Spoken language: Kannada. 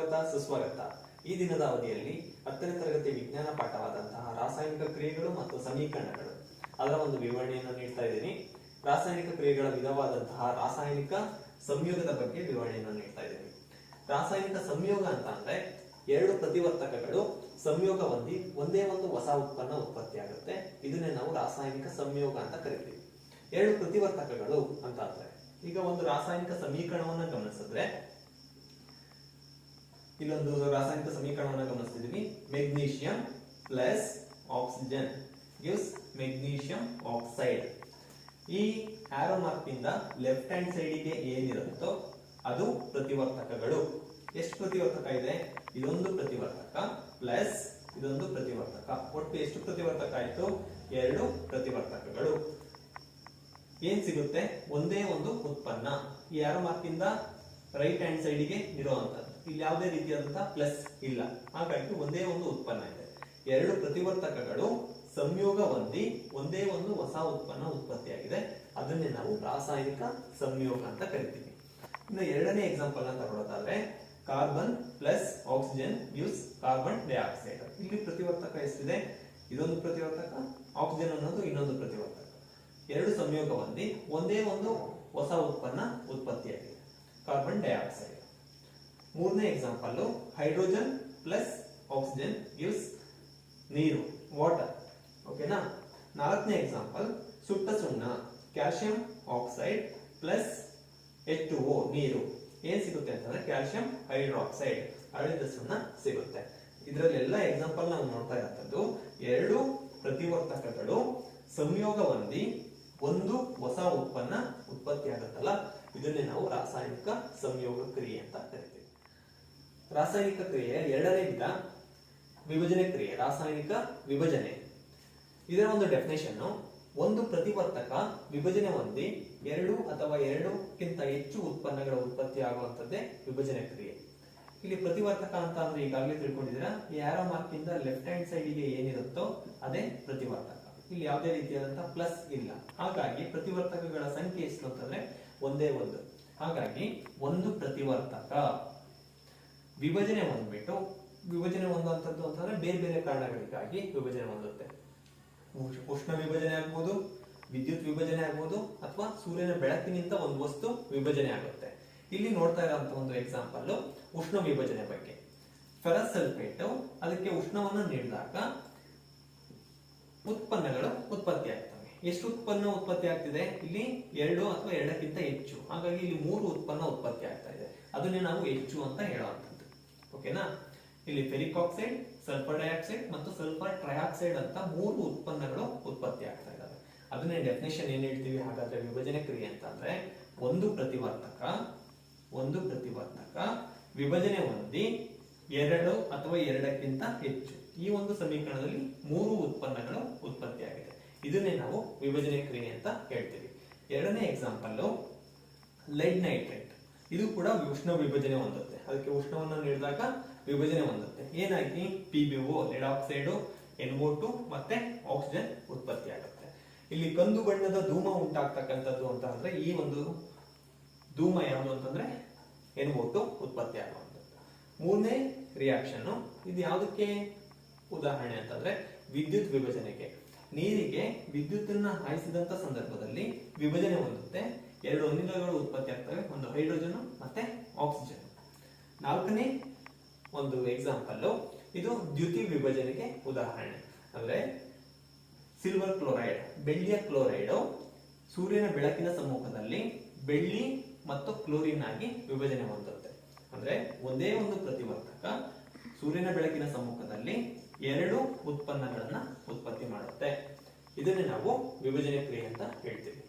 ಈ ದಿನದ ಅವಧಿಯಲ್ಲಿ ಹತ್ತನೇ ತರಗತಿ ವಿಜ್ಞಾನ ಪಾಠವಾದಂತಹ ರಾಸಾಯನಿಕ ಕ್ರಿಯೆಗಳು ಮತ್ತು ಸಮೀಕರಣಗಳು. ಅದರ ಒಂದು ವಿವರಣೆಯನ್ನು ನೀಡ್ತಾ ಇದ್ದೀನಿ. ರಾಸಾಯನಿಕ ಕ್ರಿಯೆಗಳ ವಿಧವಾದಂತಹ ರಾಸಾಯನಿಕ ಸಂಯೋಗದ ಬಗ್ಗೆ ವಿವರಣೆಯನ್ನು ನೀಡ್ತಾ ಇದ್ದೀನಿ. ರಾಸಾಯನಿಕ ಸಂಯೋಗ ಅಂತ ಅಂದ್ರೆ ಎರಡು ಪ್ರತಿವರ್ತಕಗಳು ಸಂಯೋಗ ಹೊಂದಿ ಒಂದೇ ಒಂದು ಹೊಸ ಉತ್ಪನ್ನ ಉತ್ಪತ್ತಿಯಾಗುತ್ತೆ ಇದನ್ನೇ ನಾವು ರಾಸಾಯನಿಕ ಸಂಯೋಗ ಅಂತ ಕರಿತೀವಿ. ಎರಡು ಪ್ರತಿವರ್ತಕಗಳು ಅಂತ ಅಂದ್ರೆ ಈಗ ಒಂದು ರಾಸಾಯನಿಕ ಸಮೀಕರಣವನ್ನು ಗಮನಿಸಿದ್ರೆ ಇಲ್ಲೊಂದು ರಾಸಾಯನಿಕ ಸಮೀಕರಣವನ್ನು ಗಮನಿಸ್ತಿದ್ದೀವಿ magnesium plus oxygen gives magnesium oxide ಈ ಆರೋ ಮಾರ್ಕ್ ಇಂದ ಲೆಫ್ಟ್ ಹ್ಯಾಂಡ್ ಸೈಡಿಗೆ ಏನಿರುತ್ತೋ ಅದು ಪ್ರತಿವರ್ತಕಗಳು. ಎಷ್ಟು ಪ್ರತಿವರ್ತಕ ಇದೆ? ಇದೊಂದು ಪ್ರತಿವರ್ತಕ ಪ್ಲಸ್ ಇದೊಂದು ಪ್ರತಿವರ್ತಕ. ಒಟ್ಟು ಎಷ್ಟು ಪ್ರತಿವರ್ತಕ ಆಯಿತು? ಎರಡು ಪ್ರತಿವರ್ತಕಗಳು. ಏನ್ ಸಿಗುತ್ತೆ? ಒಂದೇ ಒಂದು ಉತ್ಪನ್ನ. ಈ ಆರೋ ಮಾರ್ಕ್ ಇಂದ ರೈಟ್ ಹ್ಯಾಂಡ್ ಸೈಡಿಗೆ ಇರುವಂತದ್ದು ಇಲ್ಲಿ ಯಾವುದೇ ರೀತಿಯಾದಂತಹ ಪ್ಲಸ್ ಇಲ್ಲ. ಹಾಗಾಗಿ ಒಂದೇ ಒಂದು ಉತ್ಪನ್ನ ಇದೆ. ಎರಡು ಪ್ರತಿವರ್ತಕಗಳು ಸಂಯೋಗ ಹೊಂದಿ ಒಂದೇ ಒಂದು ಹೊಸ ಉತ್ಪನ್ನ ಉತ್ಪತ್ತಿಯಾಗಿದೆ. ಅದನ್ನೇ ನಾವು ರಾಸಾಯನಿಕ ಸಂಯೋಗ ಅಂತ ಕರಿತೀವಿ. ಇನ್ನು ಎರಡನೇ ಎಕ್ಸಾಂಪಲ್ ಅಂತ ತಗೊಳ್ಳೋದಾದ್ರೆ carbon plus oxygen use carbon dioxide ಇಲ್ಲಿ ಪ್ರತಿವರ್ತಕ ಎಷ್ಟಿದೆ? ಇದೊಂದು ಪ್ರತಿವರ್ತಕ ಆಕ್ಸಿಜನ್ ಅನ್ನೋದು ಇನ್ನೊಂದು ಪ್ರತಿವರ್ತಕ. ಎರಡು ಸಂಯೋಗ ಹೊಂದಿ ಒಂದೇ ಒಂದು ಹೊಸ ಉತ್ಪನ್ನ ಉತ್ಪತ್ತಿಯಾಗಿದೆ. ಕಾರ್ಬನ್ ಡೈಆಕ್ಸೈಡ್ ಮೂರನೇ example hydrogen plus oxygen gives ನೀರು ವಾಟರ್ ಓಕೆನಾ ನಾಲ್ಕನೇ ಎಕ್ಸಾಂಪಲ್ ಸುಟ್ಟ ಸುಣ್ಣ calcium oxide plus H two O ನೀರು. ಏನ್ ಸಿಗುತ್ತೆ ಅಂತಂದ್ರೆ ಕ್ಯಾಲ್ಸಿಯಂ ಹೈಡ್ರಾಕ್ಸೈಡ್ ಅಳಿದ ಸುಣ್ಣ ಸಿಗುತ್ತೆ. ಇದರಲ್ಲೆಲ್ಲ ಎಕ್ಸಾಂಪಲ್ ನಾವು ನೋಡ್ತಾ ಇರೋಂಥದ್ದು, ಎರಡು ಪ್ರತಿವರ್ತಕಗಳು ಸಂಯೋಗ ಹೊಂದಿ ಒಂದು ಹೊಸ ಉತ್ಪನ್ನ ಉತ್ಪತ್ತಿ ಆಗುತ್ತಲ್ಲ ಇದನ್ನೇ ನಾವು ರಾಸಾಯನಿಕ ಸಂಯೋಗ ಕ್ರಿಯೆ ಅಂತ ಕರಿತೀವಿ. ರಾಸಾಯನಿಕ ಕ್ರಿಯೆ ಎರಡನೇ ವಿಧ ವಿಭಜನೆ ಕ್ರಿಯೆ, ರಾಸಾಯನಿಕ ವಿಭಜನೆ. ಇದರ ಒಂದು ಡೆಫಿನೇಷನ್ ಒಂದು ಪ್ರತಿವರ್ತಕ ವಿಭಜನೆ ಹೊಂದಿ ಎರಡು ಅಥವಾ ಎರಡಕ್ಕಿಂತ ಹೆಚ್ಚು ಉತ್ಪನ್ನಗಳ ಉತ್ಪತ್ತಿ ಆಗುವಂತದ್ದೇ ವಿಭಜನೆ ಕ್ರಿಯೆ. ಇಲ್ಲಿ ಪ್ರತಿವರ್ತಕ ಅಂತ ಅಂದ್ರೆ ಈಗಾಗಲೇ ಈ ಆರೋ ಮಾರ್ಕ್ ಇಂದ ಲೆಫ್ಟ್ ಹ್ಯಾಂಡ್ ಸೈಡಿಗೆ ಏನಿರುತ್ತೋ ಅದೇ ಪ್ರತಿವರ್ತಕ. ಇಲ್ಲಿ ಯಾವುದೇ ರೀತಿಯಾದಂತಹ ಪ್ಲಸ್ ಇಲ್ಲ. ಹಾಗಾಗಿ ಪ್ರತಿವರ್ತಕಗಳ ಸಂಖ್ಯೆ ಎಷ್ಟು ಅಂತಂದ್ರೆ ಒಂದೇ ಒಂದು. ಹಾಗಾಗಿ ಒಂದು ಪ್ರತಿವರ್ತಕ. ವಿಭಜನೆ ಹೊಂದ್ಬಿಟ್ಟು ವಿಭಜನೆ ಹೊಂದುವಂಥದ್ದು ಅಂತಂದ್ರೆ ಬೇರೆ ಬೇರೆ ಕಾರಣಗಳಿಗಾಗಿ ವಿಭಜನೆ ಹೊಂದುತ್ತೆ. ಉಷ್ಣ ವಿಭಜನೆ ಆಗ್ಬೋದು, ವಿದ್ಯುತ್ ವಿಭಜನೆ ಆಗ್ಬೋದು, ಅಥವಾ ಸೂರ್ಯನ ಬೆಳಕಿನಿಂದ ಒಂದು ವಸ್ತು ವಿಭಜನೆ ಆಗುತ್ತೆ. ಇಲ್ಲಿ ನೋಡ್ತಾ ಇರೋಂತ ಒಂದು ಎಕ್ಸಾಂಪಲ್ ಉಷ್ಣ ವಿಭಜನೆ ಬಗ್ಗೆ. ಫೆರಸ್ ಸಲ್ಫೇಟ್ ಅದಕ್ಕೆ ಉಷ್ಣವನ್ನು ನೀಡಿದಾಗ ಉತ್ಪನ್ನಗಳು ಉತ್ಪತ್ತಿ ಆಗ್ತವೆ. ಎಷ್ಟು ಉತ್ಪನ್ನ ಉತ್ಪತ್ತಿ ಆಗ್ತಿದೆ? ಇಲ್ಲಿ ಎರಡು ಅಥವಾ ಎರಡಕ್ಕಿಂತ ಹೆಚ್ಚು. ಹಾಗಾಗಿ ಇಲ್ಲಿ ಮೂರು ಉತ್ಪನ್ನ ಉತ್ಪತ್ತಿ ಆಗ್ತಾ ಇದೆ. ಅದನ್ನೇ ನಾವು ಹೆಚ್ಚು ಅಂತ ಹೇಳುವಂಥದ್ದು ಓಕೆನಾ ಇಲ್ಲಿ ಫೆರಿಕ್ ಆಕ್ಸೈಡ್ ಸಲ್ಫರ್ ಡೈಆಕ್ಸೈಡ್ ಮತ್ತು ಸಲ್ಫರ್ ಟ್ರೈಆಕ್ಸೈಡ್ ಅಂತ ಮೂರು ಉತ್ಪನ್ನಗಳು ಉತ್ಪತ್ತಿ ಆಗ್ತಾ ಇದಾವೆ. ಅದನ್ನೇ ಡೆಫಿನೇಷನ್ ಏನ್ ಹೇಳ್ತೀವಿ? ಹಾಗಾದ್ರೆ ವಿಭಜನೆ ಕ್ರಿಯೆ ಅಂತ ಅಂದ್ರೆ ಒಂದು ಪ್ರತಿವರ್ತಕ ಒಂದು ಪ್ರತಿವರ್ತಕ, ವಿಭಜನೆ ಹೊಂದಿ ಎರಡು ಅಥವಾ ಎರಡಕ್ಕಿಂತ ಹೆಚ್ಚು. ಈ ಒಂದು ಸಮೀಕರಣದಲ್ಲಿ ಮೂರು ಉತ್ಪನ್ನಗಳು ಉತ್ಪತ್ತಿಯಾಗಿದೆ ಇದನ್ನೇ ನಾವು ವಿಭಜನೆ ಕ್ರಿಯೆ ಅಂತ ಹೇಳ್ತೀವಿ. ಎರಡನೇ ಎಕ್ಸಾಂಪಲ್ ಲೈಡ್ ನೈಟ್ರೇಟ್. ಇದು ಕೂಡ ಉಷ್ಣ ವಿಭಜನೆ ಹೊಂದುತ್ತೆ ಅದಕ್ಕೆ ಉಷ್ಣವನ್ನು ನೀಡಿದಾಗ ವಿಭಜನೆ ಹೊಂದುತ್ತೆ ಏನಾಗಿ? P B O lead oxide N O two ಮತ್ತೆ ಆಕ್ಸಿಜನ್ ಉತ್ಪತ್ತಿ ಆಗುತ್ತೆ. ಇಲ್ಲಿ ಕಂದು ಬಣ್ಣದ ಧೂಮ ಉಂಟಾಗ್ತಕ್ಕಂಥದ್ದು ಅಂತ ಅಂದ್ರೆ ಈ ಒಂದು ಧೂಮ ಯಾವುದು ಅಂತಂದ್ರೆ ಎನ್ಒ ಟು ಉತ್ಪತ್ತಿ ಆಗುವಂಥದ್ದು. ಮೂರನೇ ರಿಯಾಕ್ಷನ್ ಇದು ಯಾವುದಕ್ಕೆ ಉದಾಹರಣೆ ಅಂತಂದ್ರೆ ವಿದ್ಯುತ್ ವಿಭಜನೆಗೆ. ನೀರಿಗೆ ವಿದ್ಯುತ್ತನ್ನ ಹಾಯಿಸಿದಂತ ಸಂದರ್ಭದಲ್ಲಿ ವಿಭಜನೆ ಹೊಂದುತ್ತೆ. ಎರಡು ಅನಿಲಗಳು ಉತ್ಪತ್ತಿ ಆಗ್ತವೆ. ಒಂದು ಹೈಡ್ರೋಜನ್, ಮತ್ತೆ ಆಕ್ಸಿಜನ್. ನಾಲ್ಕನೇ ಒಂದು ಎಕ್ಸಾಂಪಲ್ ಇದು ದ್ಯುತಿ ವಿಭಜನೆಗೆ ಉದಾಹರಣೆ. ಅಂದ್ರೆ ಸಿಲ್ವರ್ ಕ್ಲೋರೈಡ್ ಬೆಳ್ಳಿಯ ಕ್ಲೋರೈಡ್ ಸೂರ್ಯನ ಬೆಳಕಿನ ಸಮ್ಮುಖದಲ್ಲಿ ಬೆಳ್ಳಿ ಮತ್ತು ಕ್ಲೋರಿನ್ ಆಗಿ ವಿಭಜನೆ ಹೊಂದುತ್ತೆ. ಅಂದ್ರೆ ಒಂದೇ ಒಂದು ಪ್ರತಿವರ್ತಕ ಸೂರ್ಯನ ಬೆಳಕಿನ ಸಮ್ಮುಖದಲ್ಲಿ ಎರಡು ಉತ್ಪನ್ನಗಳನ್ನ ಉತ್ಪತ್ತಿ ಮಾಡುತ್ತೆ. ಇದನ್ನೇ ನಾವು ವಿಭಜನೆ ಕ್ರಿಯೆ ಅಂತ ಹೇಳ್ತೀವಿ.